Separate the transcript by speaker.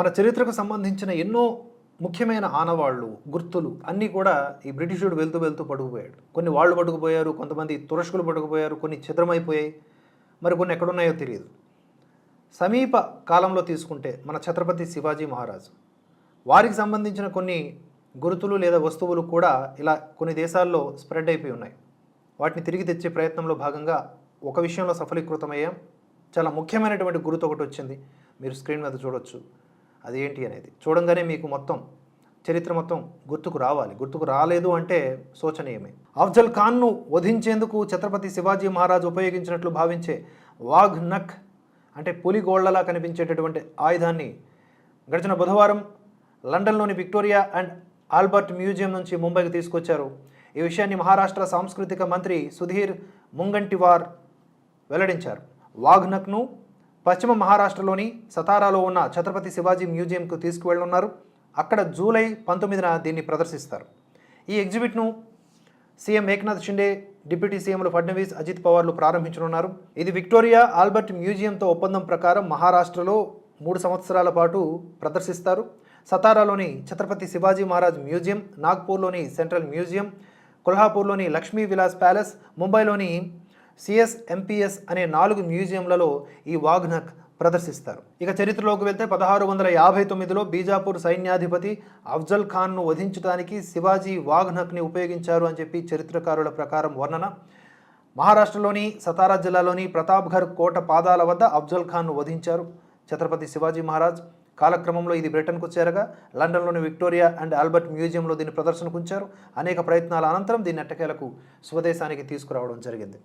Speaker 1: మన చరిత్రకు సంబంధించిన ఎన్నో ముఖ్యమైన ఆనవాళ్ళు గుర్తులు అన్నీ కూడా ఈ బ్రిటిషుడు వెళ్తూ వెళ్తూ పడుకుపోయాడు. కొన్ని వాళ్ళు పడుకుపోయారు కొంతమంది తురష్కులు పడుకుపోయారు కొన్ని ఛిద్రమైపోయాయి. మరి కొన్ని ఎక్కడున్నాయో తెలియదు. సమీప కాలంలో తీసుకుంటే మన ఛత్రపతి శివాజీ మహారాజు. వారికి సంబంధించిన కొన్ని గుర్తులు లేదా వస్తువులు కూడా ఇలా కొన్ని దేశాల్లో స్ప్రెడ్ అయిపోయి ఉన్నాయి. వాటిని తిరిగి తెచ్చే ప్రయత్నంలో భాగంగా ఒక విషయంలో సఫలీకృతమయ్యాం. చాలా ముఖ్యమైనటువంటి గుర్తు ఒకటి వచ్చింది. మీరు స్క్రీన్ మీద చూడొచ్చు. అది ఏంటి అనేది. చూడంగానే మీకు మొత్తం చరిత్ర మొత్తం గుర్తుకు రావాలి. గుర్తుకు రాలేదు అంటే శోచనీయమే. అఫ్జల్ ఖాన్ను వధించేందుకు ఛత్రపతి శివాజీ మహారాజ్ ఉపయోగించినట్లు భావించే వాఘ్ నక్ అంటే పులిగోళ్ళలా కనిపించేటటువంటి ఆయుధాన్ని గడిచిన బుధవారం లండన్లోని విక్టోరియా అండ్ ఆల్బర్ట్ మ్యూజియం నుంచి ముంబైకి తీసుకొచ్చారు. ఈ విషయాన్ని మహారాష్ట్ర సాంస్కృతిక మంత్రి సుధీర్ ముంగంటివార్ వెల్లడించారు. వాఘ్నక్ను పశ్చిమ మహారాష్ట్రలోని సతారాలో ఉన్న ఛత్రపతి శివాజీ మ్యూజియంకు తీసుకువెళ్ళనున్నారు. అక్కడ జూలై పంతొమ్మిదిన దీన్ని ప్రదర్శిస్తారు. ఈ ఎగ్జిబిట్ను సీఎం ఏక్నాథ్ షిండే డిప్యూటీ సీఎంలు ఫడ్నవీస్ అజిత్ పవార్లు ప్రారంభించనున్నారు. ఇది విక్టోరియా ఆల్బర్ట్ మ్యూజియంతో ఒప్పందం ప్రకారం మహారాష్ట్రలో మూడు సంవత్సరాల పాటు ప్రదర్శిస్తారు. సతారాలోని ఛత్రపతి శివాజీ మహారాజ్ మ్యూజియం నాగ్పూర్లోని సెంట్రల్ మ్యూజియం కొల్హాపూర్లోని లక్ష్మీ విలాస్ ప్యాలెస్ ముంబైలోని సిఎస్ ఎంపీఎస్ అనే నాలుగు మ్యూజియంలలో ఈ వాగ్నక్ ప్రదర్శిస్తారు. ఇక చరిత్రలోకి వెళ్తే పదహారు వందల యాభై తొమ్మిదిలో బీజాపూర్ సైన్యాధిపతి అఫ్జల్ ఖాన్ను వధించడానికి శివాజీ వాగ్నక్ని ఉపయోగించారు అని చెప్పి చరిత్రకారుల ప్రకారం వర్ణన. మహారాష్ట్రలోని సతారా జిల్లాలోని ప్రతాప్ఘర్ కోట పాదాల వద్ద అఫ్జల్ ఖాన్ను వధించారు ఛత్రపతి శివాజీ మహారాజ్. కాలక్రమంలో ఇది బ్రిటన్కు చేరగా లండన్లోని విక్టోరియా అండ్ ఆల్బర్ట్ మ్యూజియంలో దీన్ని ప్రదర్శనకు ఉంచారు. అనేక ప్రయత్నాల అనంతరం దీన్ని ఎట్టకేలకు స్వదేశానికి తీసుకురావడం జరిగింది.